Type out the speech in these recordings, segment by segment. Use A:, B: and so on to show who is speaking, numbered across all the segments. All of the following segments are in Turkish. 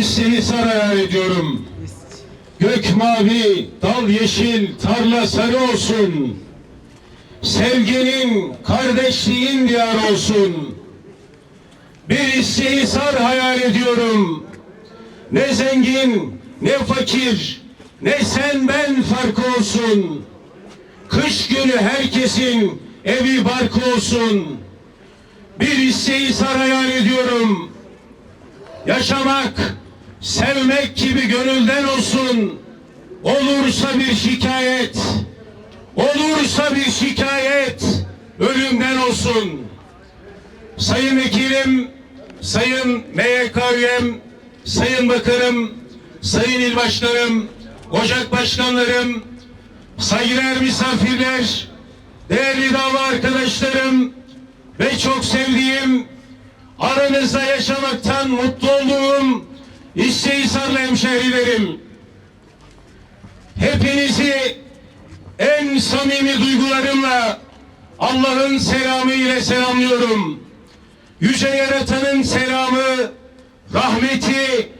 A: Hayal ediyorum. Gök mavi, dal yeşil, tarla sarı olsun. Sevginin, kardeşliğin diyar olsun. Bir İstihisar hayal ediyorum. Ne zengin, ne fakir, ne sen ben farkı olsun. Kış günü herkesin evi barkı olsun. Bir İstihisar hayal ediyorum. Yaşamak, sevmek gibi gönülden olsun. Olursa bir şikayet, olursa bir şikayet ölümden olsun. Sayın Vekilim, Sayın MYK üyem, Sayın Bakanım, Sayın İl Başkanım, Ocak Başkanlarım, saygıdeğer misafirler, değerli dava arkadaşlarım ve çok sevdiğim, aranızda yaşamaktan mutlu olduğum İstihisarlı hemşehrilerim. Hepinizi en samimi duygularımla Allah'ın selamı ile selamlıyorum. Yüce Yaratan'ın selamı, rahmeti,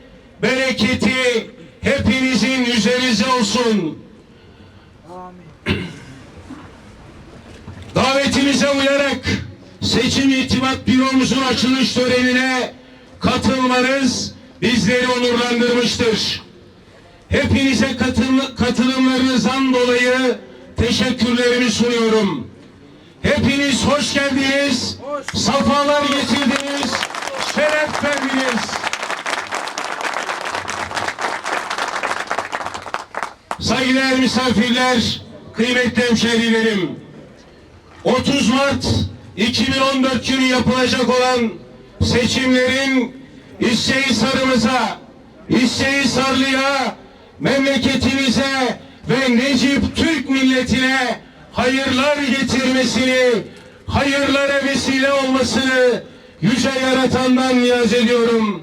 A: bereketi hepinizin üzerinize olsun. Davetimize uyarak seçim itimat büromuzun açılış törenine katılmanız bizleri onurlandırmıştır. Hepinize katıl katılımlarınızdan dolayı teşekkürlerimi sunuyorum. Hepiniz hoş geldiniz, safalar getirdiniz, şeref verdiniz. Saygıdeğer misafirler, kıymetli hemşehrilerim. 30 Mart 2014 günü yapılacak olan seçimlerin İstehisar'ımıza, İstehisarlı'ya, memleketimize ve Necip Türk milletine hayırlar getirmesini, hayırlara vesile olmasını yüce yaratandan niyaz ediyorum.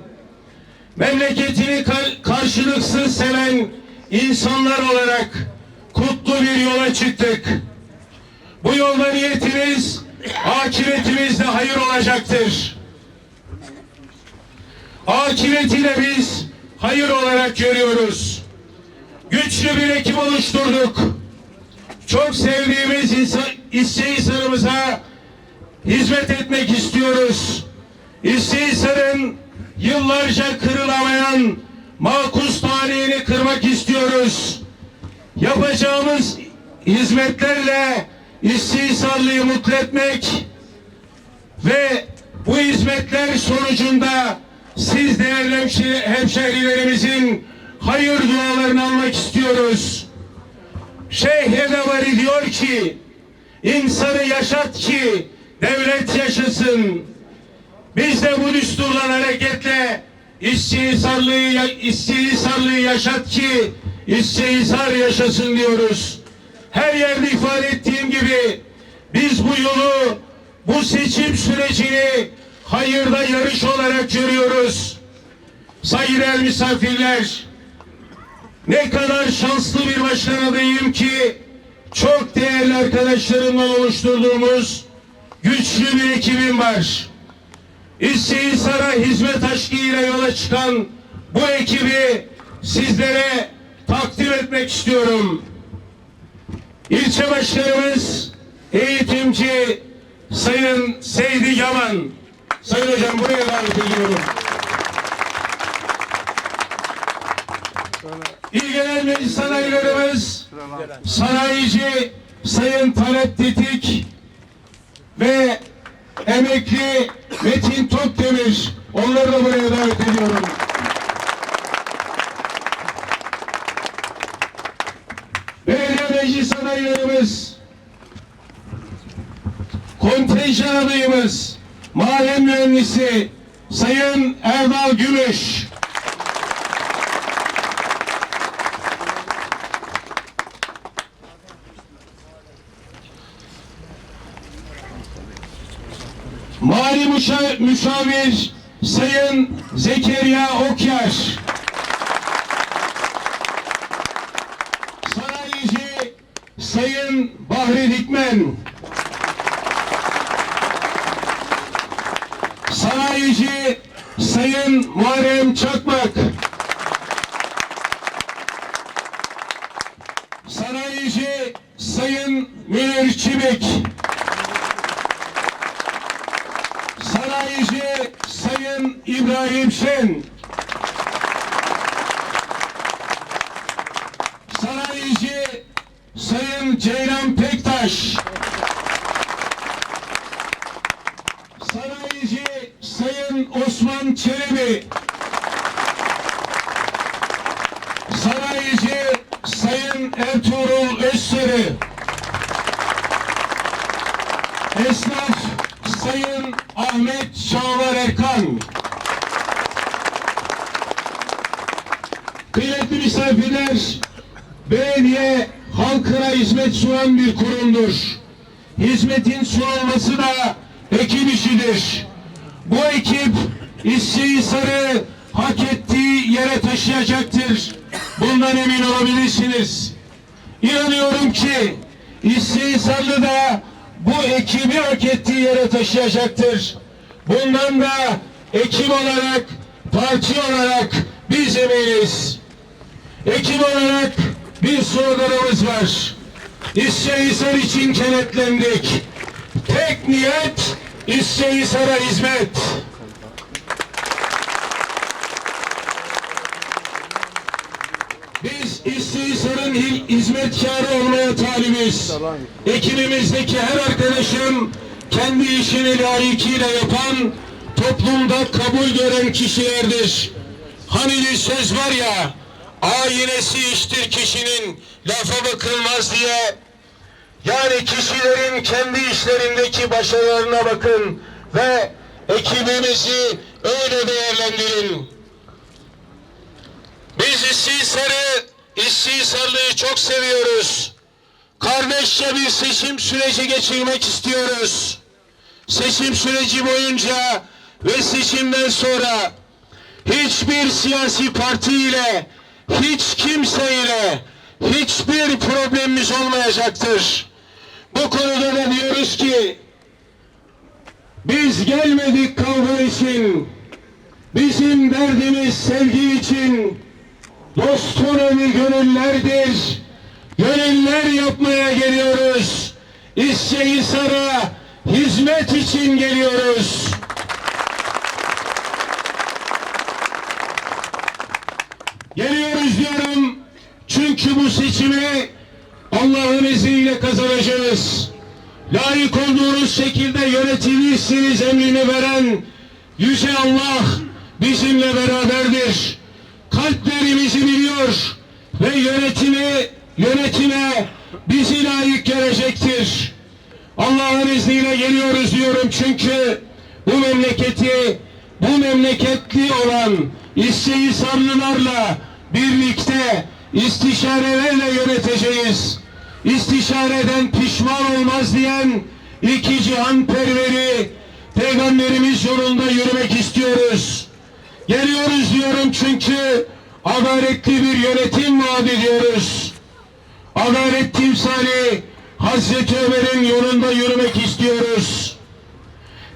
A: Memleketini kar- karşılıksız seven insanlar olarak kutlu bir yola çıktık. Bu yolda niyetimiz, akıbetimiz hayır olacaktır. Akıbeti de biz hayır olarak görüyoruz. Güçlü bir ekip oluşturduk. Çok sevdiğimiz insan, İstehisar'ımıza hizmet etmek istiyoruz. İstehisar'ın yıllarca kırılamayan makus tarihini kırmak istiyoruz. Yapacağımız hizmetlerle İstihisarlı'yı mutlu etmek ve bu hizmetler sonucunda siz değerli hemşehrilerimizin hayır dualarını almak istiyoruz. Şeyh Edevari diyor ki insanı yaşat ki devlet yaşasın. Biz de bu düsturdan hareketle İstihisarlı'yı İstihisarlı'yı yaşat ki İstihisar yaşasın diyoruz. Her yerde ifade ettiğim gibi biz bu yolu bu seçim sürecini hayırda yarış olarak görüyoruz. Saygıdeğer misafirler, ne kadar şanslı bir başkan adayım ki çok değerli arkadaşlarımla oluşturduğumuz güçlü bir ekibim var. İstihisar'a hizmet aşkıyla yola çıkan bu ekibi sizlere takdim etmek istiyorum. İlçe başkanımız, eğitimci Sayın Seydi Yaman. Sayın hocam buraya davet ediyorum. İl Genel Meclis Sanayilerimiz, sanayici Sayın Talat Tetik ve emekli Metin Tokdemir. Onları da buraya davet ediyorum. Belediye Meclis adaylarımız, kontenjan adayımız, mahalle mühendisi Sayın Erdal Gümüş. Mali müşa- müşavir Sayın Zekeriya Okyar. Sanayici Sayın Bahri Dikmen. Sayın Muharrem Çakmak. Sanayici Sayın Münir Çibik. Sanayici Sayın İbrahim Şen. Sayın Osman Çelebi. Sanayici Sayın Ertuğrul Özsarı. Esnaf Sayın Ahmet Şahvar Erkan. Kıymetli misafirler, belediye halkına hizmet sunan bir kurumdur. Hizmetin sunulması da ekip işidir. Bu ekip İstihisar'ı hak ettiği yere taşıyacaktır. Bundan emin olabilirsiniz. İnanıyorum ki İstihisarlı da bu ekibi hak ettiği yere taşıyacaktır. Bundan da ekip olarak, parti olarak biz eminiz. Ekip olarak bir sloganımız var. İstihisar için kenetlendik. Tek niyet İstihisar'a hizmet. Biz İstihisar'ın hi- hizmetkarı olmaya talibiz. Ekibimizdeki her arkadaşım kendi işini layıkıyla yapan, toplumda kabul gören kişilerdir. Hani bir söz var ya, ayinesi iştir kişinin, lafa bakılmaz diye. Yani kişilerin kendi işlerindeki başarılarına bakın ve ekibimizi öyle değerlendirin. Biz İstihisar'ı, İstihisarlı'yı çok seviyoruz. Kardeşçe bir seçim süreci geçirmek istiyoruz. Seçim süreci boyunca ve seçimden sonra hiçbir siyasi parti ile, hiç kimseyle hiçbir problemimiz olmayacaktır. Bu konuda da diyoruz ki biz gelmedik kavga için, bizim derdimiz sevgi için, dostun evi gönüllerdir. Gönüller yapmaya geliyoruz. İstihisar'a hizmet için. Geliyoruz diyorum. Çünkü bu seçimi Allah'ın izniyle kazanacağız. Layık olduğunuz şekilde yönetilmişsiniz emrini veren Yüce Allah bizimle beraberdir. Kalplerimizi biliyor ve yönetimi yönetime bizi layık görecektir. Allah'ın izniyle geliyoruz diyorum çünkü bu memleketi bu memleketli olan İstihisarlılarla birlikte istişarelerle yöneteceğiz. İstişareden pişman olmaz diyen iki cihan perveri Peygamberimiz yolunda yürümek istiyoruz. Geliyoruz diyorum çünkü adaletli bir yönetim vaat ediyoruz. Adalet timsali Hazreti Ömer'in yolunda yürümek istiyoruz.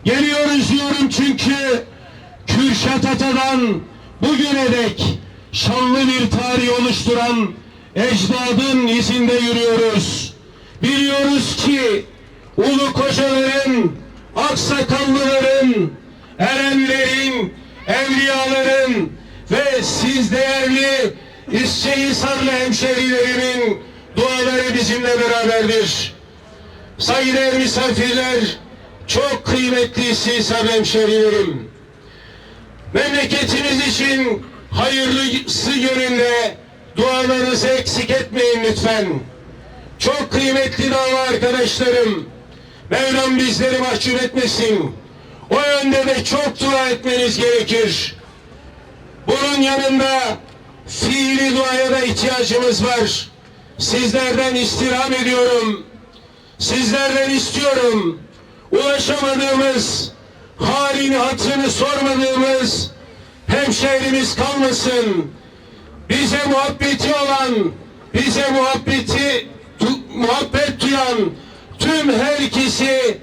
A: Geliyoruz diyorum çünkü Kürşat Ata'dan bugüne dek şanlı bir tarih oluşturan ecdadın izinde yürüyoruz. Biliyoruz ki ulu kocaların, aksakallıların, erenlerin, evliyaların ve siz değerli İstişarlı hemşerilerimin duaları bizimle beraberdir. Saygıdeğer misafirler, çok kıymetli İstişarlı hemşerilerim. Memleketimiz için hayırlısı yönünde dualarınızı eksik etmeyin lütfen. Çok kıymetli dava arkadaşlarım. Mevlam bizleri mahcup etmesin. O yönde de çok dua etmeniz gerekir. Bunun yanında fiili duaya da ihtiyacımız var. Sizlerden istirham ediyorum. Sizlerden istiyorum. Ulaşamadığımız, halini hatırını sormadığımız hemşehrimiz kalmasın. Bize muhabbeti olan, bize muhabbeti muhabbet duyan tüm herkesi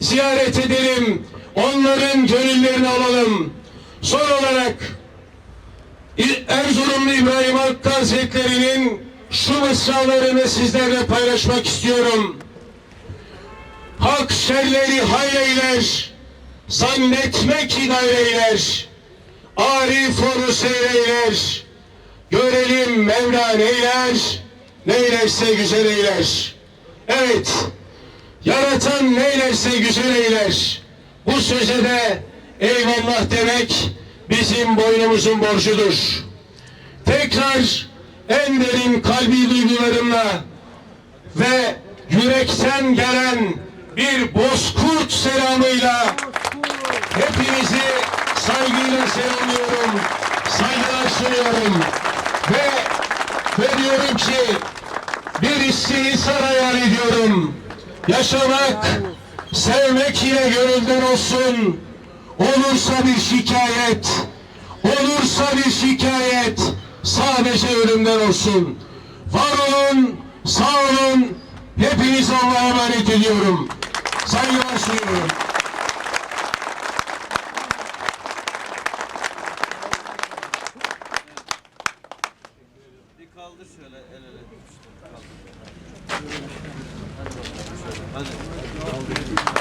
A: ziyaret edelim. Onların gönüllerini alalım. Son olarak Erzurumlu İbrahim Hakkı Hazretleri'nin şu mısralarını sizlerle paylaşmak istiyorum. Hak şerleri hayreyler, zannetmek ki gayreyler. Arif onu seyreyler, görelim Mevla neyler, neylerse güzel eyler. Evet, yaratan neylerse güzel eyler. Bu söze de eyvallah demek bizim boynumuzun borcudur. Tekrar en derin kalbi duygularımla ve yürekten gelen bir bozkurt selamıyla hepinizi saygıyla selamlıyorum, saygılar sunuyorum ve ve diyorum ki bir istihsar hayal ediyorum. Yaşamak, sevmek ile gönülden olsun. Olursa bir şikayet, olursa bir şikayet sadece ölümden olsun. Var olun, sağ olun. Hepiniz Allah'a emanet ediyorum. Saygılar sunuyorum.
B: Hadi.